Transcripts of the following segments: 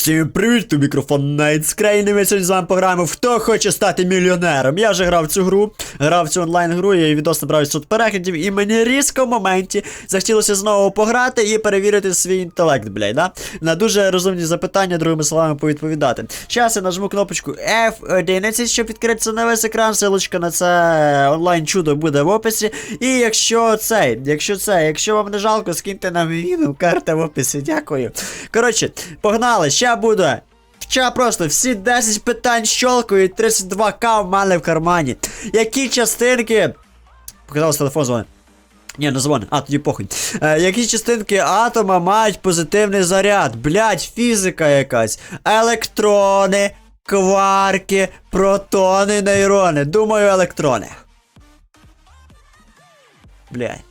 Всім привіт, тут мікрофон Найтскрейн, і ми сьогодні з вами пограємо Хто хоче стати мільйонером. Я вже грав цю гру, грав цю онлайн-гру, я її відос набрав 600 переглядів, і мені різко в моменті захотілося знову пограти і перевірити свій інтелект, блядь, да? На дуже розумні запитання, другими словами, повідповідати. Зараз я нажму кнопочку F11, щоб відкритися на весь екран. Силочка на це онлайн чудо буде в описі. І якщо цей, якщо це, якщо вам не жалко, скиньте нам відео, карта в описі. Дякую. Коротше, погнали, ще буде. Ще просто всі 10 питань щолкають, 32к в мене в кармані. Які частинки. Показалось телефон дзвонить. Ні, не дзвони. А, тоді похуй. Е, які частинки атома мають позитивний заряд? Блять, фізика якась. Електрони, кварки, протони, нейрони. Думаю, електрони. Блять.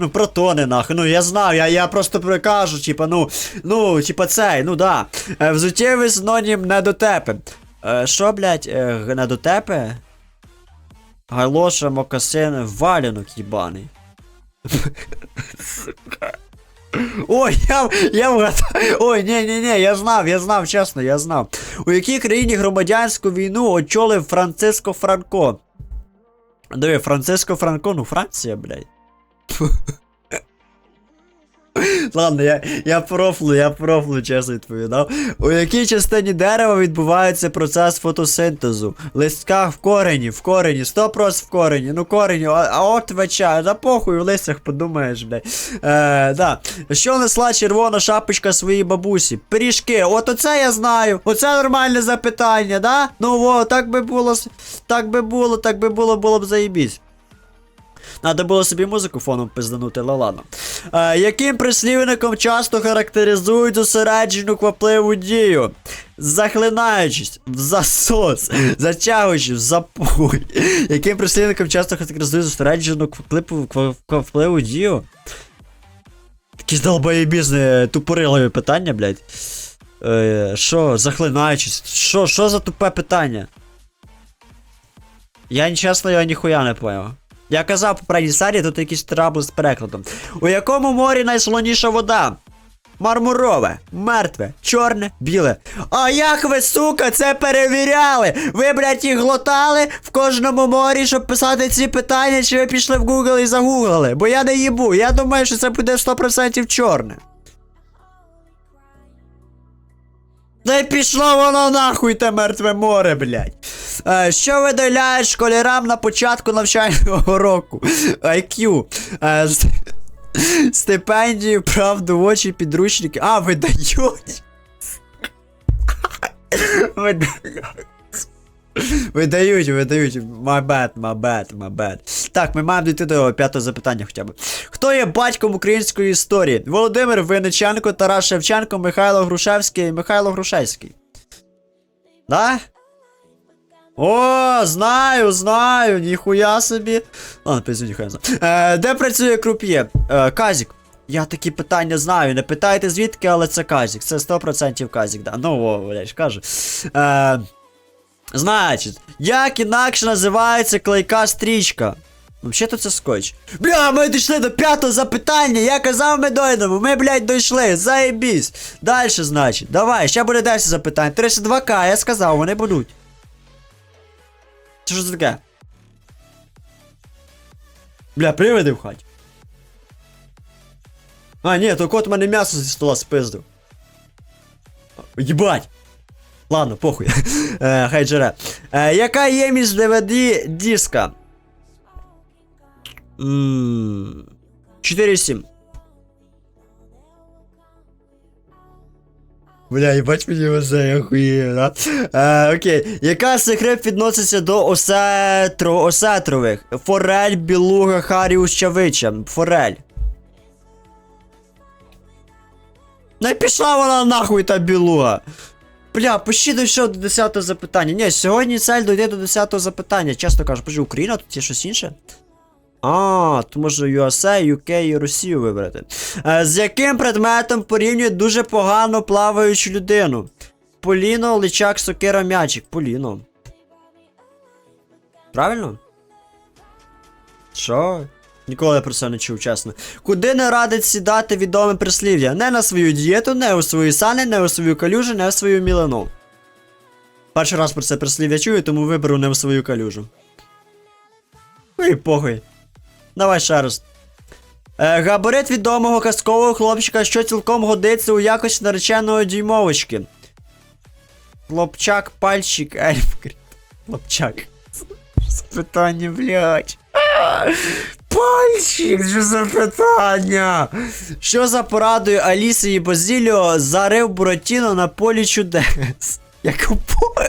Ну, протони, нахуй. Ну, я знав, я, я просто кажу, типа, ну, ну, типа цей, ну да. Е, взуттєвий синонім недотепи. Е, що, блять, е, недотепи? Галоша, мокасин, валянок їбаний. Ой, я, я вгадав. Ой, ні, ні, ні, я знав, я знав, чесно, я знав. У якій країні громадянську війну очолив Франциско Франко? Диви, Франциско Франко, ну Франція, блядь. Ладно, я, я профлу, я профлу, чесно відповідав. У якій частині дерева відбувається процес фотосинтезу? Листках в корені, в корені, 100% в корені, ну корені, а, а от веча, да похуй в листях подумаєш, блядь. Е, да. Що несла червона шапочка своїй бабусі? Пиріжки, от оце я знаю. Оце нормальне запитання, да? Ну во, так би було, так би було, так би було, було б заєбісь. Надо було собі музику фоном пизданути, але ладно. Е, яким прислівником часто характеризують зосереджену квапливу дію? Захлинаючись, в засос, затягуючись, в запой. Яким прислівником часто характеризують зосереджену квапливу, квапливу дію? Якісь долбоєбізне тупорилові питання, блядь. Е, Що, захлинаючись? Що, що за тупе питання? Я чесно, я ніхуя не поняв. Я казав по попередній серії, тут якісь трабли з перекладом. У якому морі найсолоніша вода? Мармурове, мертве, чорне, біле. А як ви, сука, це перевіряли? Ви, блядь, їх глотали в кожному морі, щоб писати ці питання, чи ви пішли в Google і загуглили? Бо я не їбу, я думаю, що це буде 100% чорне. Да й пішло воно нахуй те мертве море, блядь. Е, що видаляють школярам на початку навчального року? IQ. Е, стипендію, правду, очі, підручники. А, видають. Видають. Видають, видають. My bad, my bad, my bad. Так, ми маємо дійти до п'ятого запитання хоча б. Хто є батьком української історії? Володимир Винниченко, Тарас Шевченко, Михайло Грушевський, Михайло Грушевський. Да? О, знаю, знаю, ніхуя собі. Ладно, пиздю, ніхуя знаю. Е, де працює круп'є? Е, Казік. Я такі питання знаю. Не питайте звідки, але це Казік. Це 100% Казік, да. Ну, о, блядь, кажу. Е, значить, як інакше називається клейка стрічка? Взагалі то це скотч. Бля, ми дійшли до п'ятого запитання. Я казав, ми дойдемо. Ми, блядь, дійшли. Заєбісь. Дальше, значить. Давай, ще буде 10 запитань. 32к, я сказав, вони будуть. Це що це таке? Бля, привиди в хаті. А, ні, то кот мене м'ясо зі стола спиздив. Єбать! Ладно, похуй. Е, хай джере. Е, яка ємність DVD диска? Ммм. 4,7. Бля, їбать мені везе, я хуєю? Е, окей. Яка гриб відноситься до осетро, осетрових? Форель, білуга, харіус, чавича. Форель. Не пішла вона нахуй та білуга. Бля, почти дійшов до 10 запитання. Ні, сьогодні цель дойде до 10 запитання. Чесно кажу, почти Україна, тут є щось інше. А, то може USA, UK і Росію вибрати. Е, з яким предметом порівнює дуже погано плаваючу людину? Поліно, личак, сокира, м'ячик. Поліно. Правильно? Що? Ніколи про це не чув, чесно. Куди не радить сідати відоме прислів'я? Не на свою дієту, не у свої сани, не у свою калюжу, не у свою мілину. Перший раз про це прислів'я чую, тому виберу не в свою калюжу. Ой, похуй. Давай ще раз. Е, габарит відомого казкового хлопчика, що цілком годиться у якості нареченої дюймовочки. Хлопчак, пальчик, ельф. кріт. Хлопчак. Питання, блядь? Пальчик, що за питання? Що за порадою Аліси і Базіліо зарив Буратіно на полі чудес? Як у полі.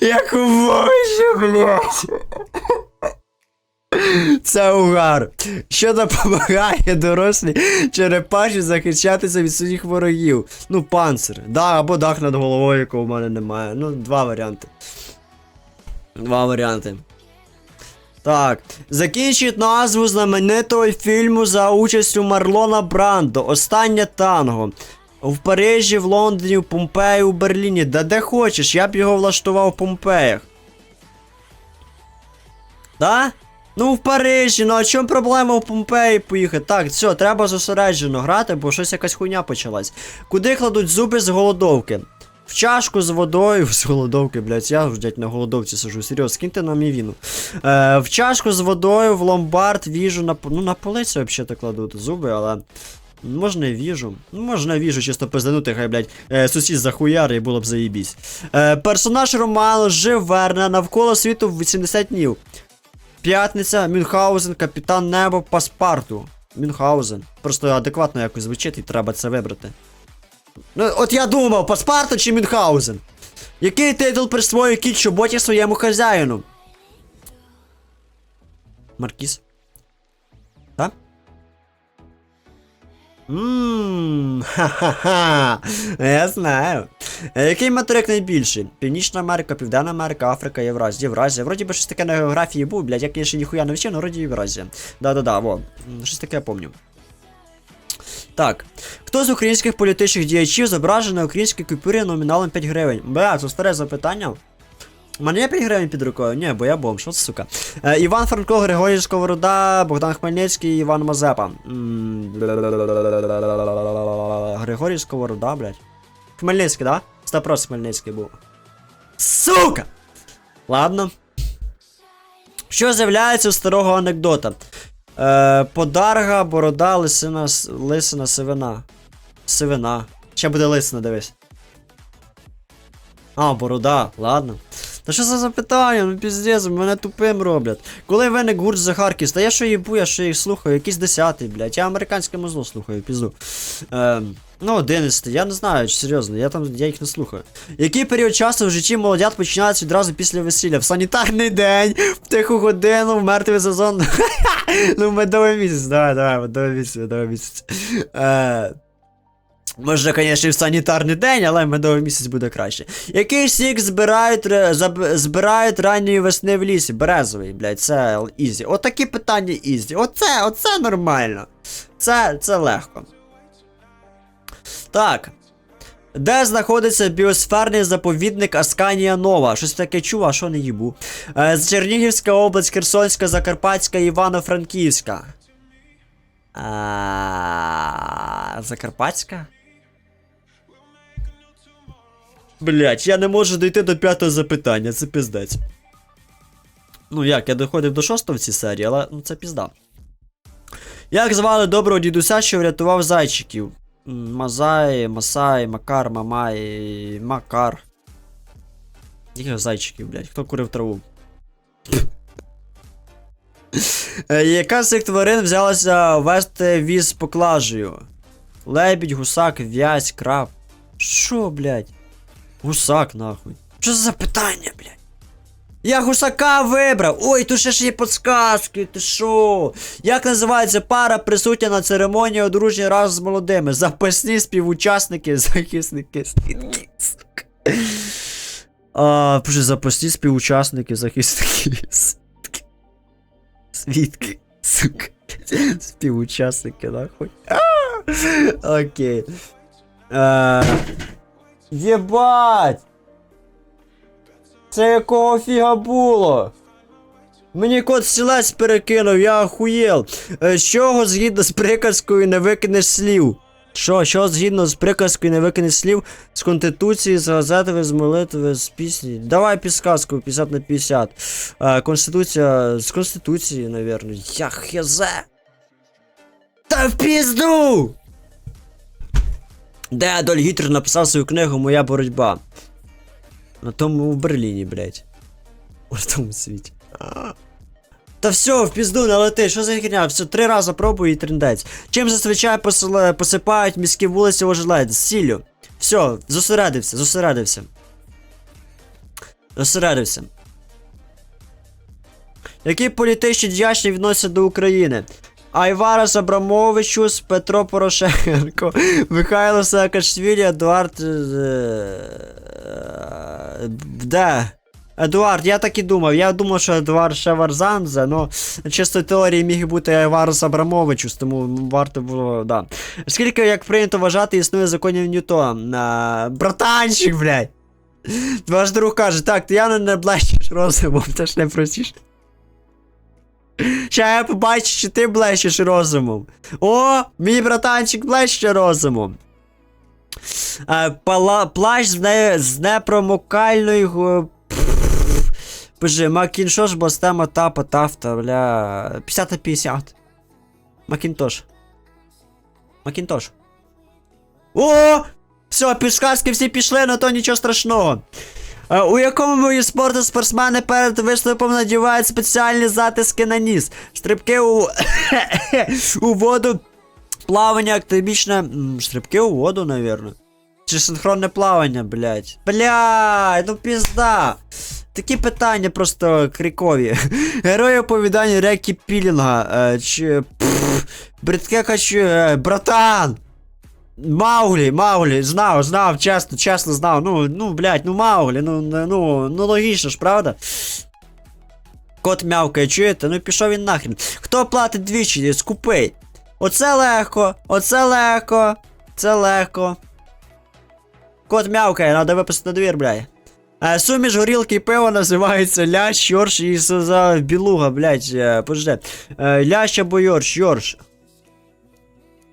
Як у Боже, блядь. Це угар. Що допомагає дорослій черепаші захищатися від своїх ворогів. Ну, панцир. Да, або дах над головою, якого в мене немає. Ну, два варіанти. Два варіанти. Так. Закінчить назву знаменитого фільму за участю Марлона Брандо. Останнє танго. В Парижі, в Лондоні, в Помпеї, у Берліні. Да де хочеш, я б його влаштував в Помпеях. Да? Ну, в Парижі, ну а чому проблема в Помпеї поїхати? Так, все, треба зосереджено грати, бо щось якась хуйня почалась. Куди кладуть зуби з голодовки? В чашку з водою, з голодовки, блядь, я блядь, на голодовці сижу, серйозно, скиньте нам і віну. Е, в чашку з водою, в ломбард, віжу на Ну, на полицю взагалі кладуть зуби, але. Можна віжу. Ну, можна віжу, чисто пизданути, хай, блядь, е, сусід захуяри і було б заєбісь. Е, персонаж роману жив Верна навколо світу в 80 днів. П'ятниця, Мюнхгаузен, Капітан Небо, Паспарту. Мюнхгаузен. Просто адекватно якось звучить і треба це вибрати. Ну, от я думав, Паспарту чи Мюнхгаузен? Який титул присвоює кіт чоботі своєму хазяїну? Маркіз? Ха-ха-ха, я знаю. Е, Який материк найбільший? Північна Америка, Південна Америка, Африка, Євразія. Євразія. Вроді би щось таке на географії був, блядь, як я ще ніхуя не вчив, ну вроді Євразія. Да-да-да, во. Щось таке я помню. Так. Хто з українських політичних діячів зображений на українській купюрі номіналом 5 гривень? Бля, це старе запитання. У мене є 5 гривень під рукою? Ні, бо я бомж, от сука. Е, Іван Франко, Григорій Сковорода, Богдан Хмельницький, Іван Мазепа. М, Григорій Сковорода, блядь. Хмельницький, да? Стапрос Хмельницький був. Сука! Ладно. Що з'являється у старого анекдота? Е, подарга, борода, лисина, лисина, сивина. Сивина. Ще буде лисина, дивись. А, борода, ладно. Та що це за запитання? Ну піздець, мене тупим роблять. Коли виник гурт Захарків, та я що їбу, я що їх слухаю, якийсь десятий, блядь. Я американське музло слухаю, пізду. Ем, ну, одинадцятий, я не знаю, серйозно, я там я їх не слухаю. Який період часу в житті молодят починається відразу після весілля? В санітарний день, в тиху годину, в мертвий сезон. ну, медовий місяць, давай, давай, медовий місяць, медовий місяць. Е, Може, звісно, і в санітарний день, але медовий місяць буде краще. Який сік збирають, збирають ранньої весни в лісі? Березовий, блядь, це ізі. Отакі питання ізі. Оце, оце нормально. Це, це легко. Так. Де знаходиться біосферний заповідник Асканія Нова? Щось таке чув, а що не їбу. Е, Чернігівська область, Херсонська, Закарпатська, Івано-Франківська. А, Закарпатська? Блять, я не можу дійти до п'ятого запитання, це піздець. Ну як, я доходив до шостого в цій серії, але ну це пізда. Як звали доброго дідуся, що врятував зайчиків? Мазай, Масай, Макар, Мамай, Макар. Яких зайчиків, блядь? Хто курив траву? Е, Яка з цих тварин взялася вести віз поклажею? Лебідь, гусак, в'язь, краб. Що, блядь? Гусак, нахуй. Що за запитання, блядь? Я гусака вибрав! Ой, тут ще ж є подсказки, ти що? Як називається пара присутня на церемонії одруження разом з молодими? Запасні співучасники, захисники. А, боже, запасні співучасники, захисники, свідки. Сука. Співучасники, нахуй. Окей. Єбать! Це якого фіга було? Мені кот стілець перекинув, я охуєл. Е, З чого згідно з приказкою не викинеш слів? Що, що згідно з приказкою не викинеш слів? З конституції, з газети, з молитви, з пісні. Давай підсказку 50 на 50. Е, Конституція. З Конституції, навірно. Я хезе. Та в пізду! Де Адольф Гітлер написав свою книгу Моя боротьба. На тому в Берліні, блядь. У тому світі. Та все, в пізду не лети, що за херня? Все, три рази пробую і трендець. Чим зазвичай посипають міські вулиці ожеледь? З сіллю. Все, зосередився, зосередився. Зосередився. Які політичні діячі відносяться до України? Айварас Абрамовичус, Петро Порошенко, Михайло Саакашвілі, Едуард. е, е, Де? Едуард, я так і думав. Я думав, що Едуард Шеварзанзе, ну, чисто теорії міг бути Айварас Абрамовичус, тому варто було, да. Скільки, як прийнято вважати, існує законів Ньютона? Братанчик, блядь. Ваш друг каже, так, ти я не блещеш розумом, це ж найпростіше. Ща я побачу, що ти блещеш розумом. О, мій братанчик блеще розумом. Е, пала, плащ з, не, з непромокальною. Боже, Макіншош, Бастема, Тапа, Тафта, бля. 50 на 50. Макінтош. Макінтош. О! Все, підсказки всі пішли, но то нічого страшного. Е, У якому виді спорту спортсмени перед виступом надівають спеціальні затиски на ніс? Стрибки у, у воду, плавання академічне. Стрибки у воду, навірно. Чи синхронне плавання, блядь. Блядь, ну пізда. Такі питання просто крикові. Герой оповідання Рекі Пілінга. Е, чи. Бридке хочу. Е, братан! Мауглі, Мауглі, знав, знав, чесно, чесно знав. Ну, ну, блядь, ну Мауглі, ну, ну, ну, ну логічно ж, правда? Кот мявкає, чуєте? Ну пішов він нахрен. Хто платить двічі? Скупий. Оце легко, оце легко, це легко. Кот мявкає, надо виписати на двір, блядь. Е, суміш горілки і пива називається лящ, йорш і за білуга, блядь, е, подожди. Е, лящ або йорш, йорш.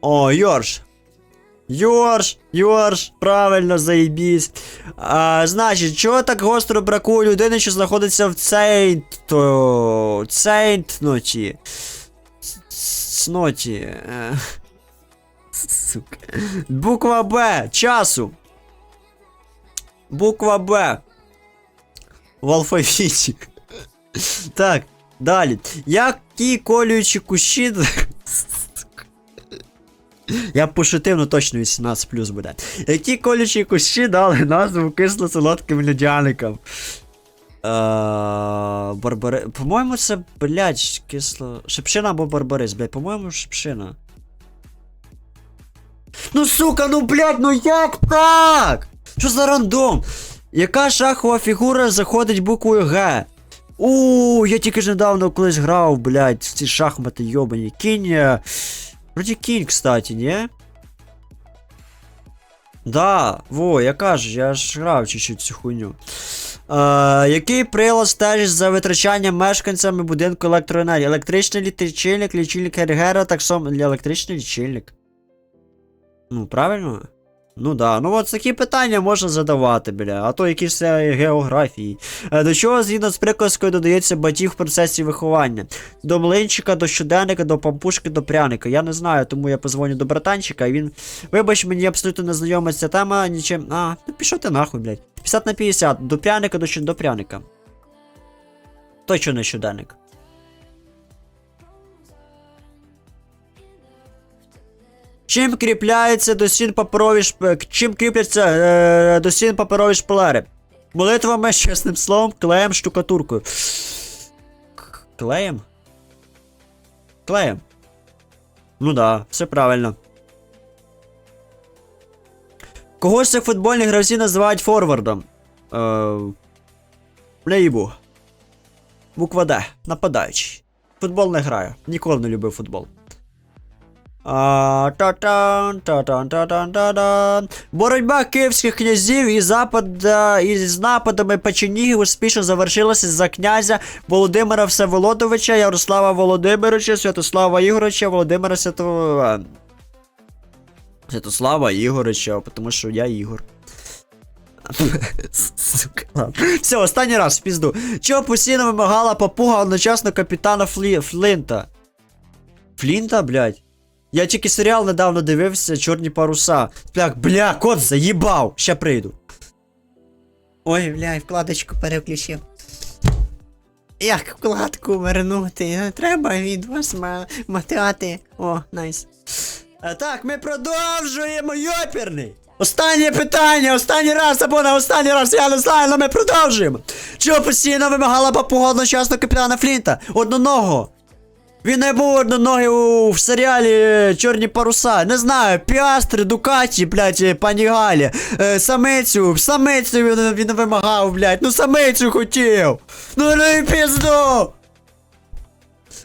О, йорш. Йорш, Йорш, правильно заїбісь. А, значить, чого так гостро бракує людини, що знаходиться в цейнто... Цейнтноті. Цноті. Е, Сука. Буква Б. Часу. Буква Б. В алфавіті. Так, далі. Які колюючі кущі. Я пошутив, ну точно 18 плюс буде. Які колючі кущі дали назву кисло-солодким людяникам? Е, Барбари. По-моєму, це, блядь, кисло. Шепшина або барбарис, блядь, по-моєму, шепшина. Ну сука, ну блядь, ну як так? Що за рандом? Яка шахова фігура заходить буквою Г? У, я тільки ж недавно колись грав, блядь, в ці шахмати йобані. Кінь. Е, Вроді кстати, не? Да, во, я кажу, я ж грав чуть-чуть цю хуйню. Е, який прилад стежить за витрачанням мешканцями будинку електроенергії? Електричний лічильник, лічильник Гергера, так само електричний лічильник. Ну, правильно? Ну да, ну от такі питання можна задавати, бля, а то якісь географії. Е, До чого згідно з приказкою додається батіг в процесі виховання? До млинчика, до щоденника, до пампушки, до пряника. Я не знаю, тому я позвоню до братанчика, і він. Вибач, мені абсолютно не знайома ця тема, нічим. А, ну пішов ти нахуй, блядь. 50 на 50, до пряника, до, до пряника. Точно не щоденник. Чим кріпляється до стін паперові. Чим кріпляться е... до стін паперові шпалери? Молитвами, чесним словом, клеєм, штукатуркою. Клеєм? Клеєм. Ну да, все правильно. Кого з цих футбольних гравців називають форвардом? Е... Буква Д. Нападаючий. Футбол не граю. Ніколи не любив футбол. А. Боротьба київських князів і запада із нападами печенігів успішно завершилася за князя Володимира Всеволодовича, Ярослава Володимировича, Святослава Ігоровича, Володимира Свято... Святослава Ігоровича, тому що я Ігор. Все, останній раз в пізду. Чого постійно вимагала папуга одночасно капітана Флі... Флінта? Флінта, блядь? Я тільки серіал недавно дивився Чорні паруса. Бля, бля, кот заїбав! Ще прийду. Ой, бля, вкладочку переключив. Як вкладку вернути? Треба від вас ма- мотати. О, найс. А так, ми продовжуємо йоперний. Останнє питання, останній раз або на останній раз, я не знаю, але ми продовжуємо. Чого постійно вимагала папуга одночасно капітана Флінта? Одноного. Він не був одноногий у, в серіалі е, Чорні паруса. Не знаю, Піастри, Дукаті, блядь, е, пані Галі. Е, самицю, самицю він, він вимагав, блядь. Ну самицю хотів. Ну не пізду.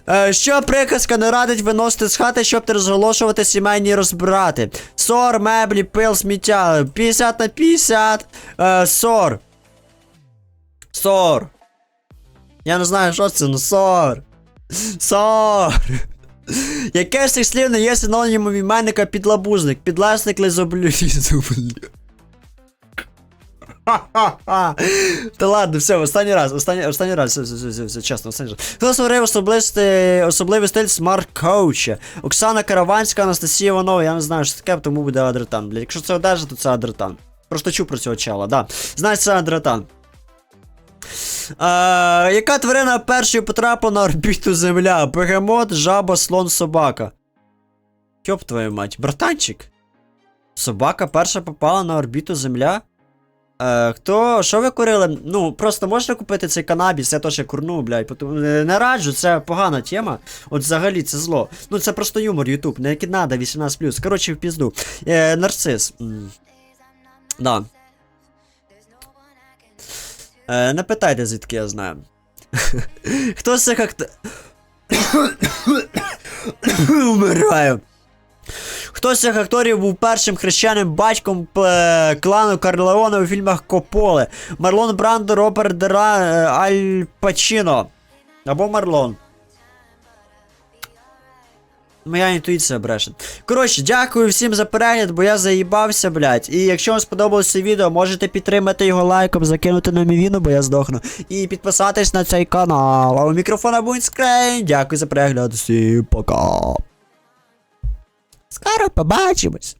Е, що приказка не радить виносити з хати, щоб не розголошувати сімейні розбрати? Сор, меблі, пил, сміття. 50 на 50. Е, сор. Сор. Я не знаю, що це, ну сор. Сор. Яке з цих слів не є синонімом іменника підлабузник? Підласник лизоблю. Ха-ха-ха. Та ладно, все, останній раз, останній, останній раз, все, все, все, все, чесно, останній раз. Хто створив особливий, особливий стиль смарт-коуча? Оксана Караванська, Анастасія Іванова, я не знаю, що таке, тому буде Адретан. Блядь, якщо це одежа, то це Адретан. Просто чув про цього чела, да. Знаєш, це Адретан. А, яка тварина першою потрапила на орбіту Земля? Бегемот, жаба, слон, собака. Йоп твою мать, братанчик. Собака перша попала на орбіту Земля? Е, хто, що ви курили? Ну, просто можна купити цей канабіс, я теж курну, блядь, потому, не, раджу, це погана тема. От взагалі це зло. Ну це просто юмор, Ютуб, не надо, 18+. Коротше, в пізду. Е, нарцис. М. Да. Е, не питайте, звідки я знаю. Хто з цих акт... Умираю. Хто з цих акторів був першим хрещеним батьком клану Карлеона у фільмах Кополе? Марлон Брандо, Роберт Дера, е, Аль Пачіно. Або Марлон. Моя інтуїція бреше. Коротше, дякую всім за перегляд, бо я заїбався, блядь. І якщо вам сподобалося відео, можете підтримати його лайком, закинути на мівіну, бо я здохну. І підписатись на цей канал. А у мікрофона був Скрейн. Дякую за перегляд. Всім пока. Скоро побачимось.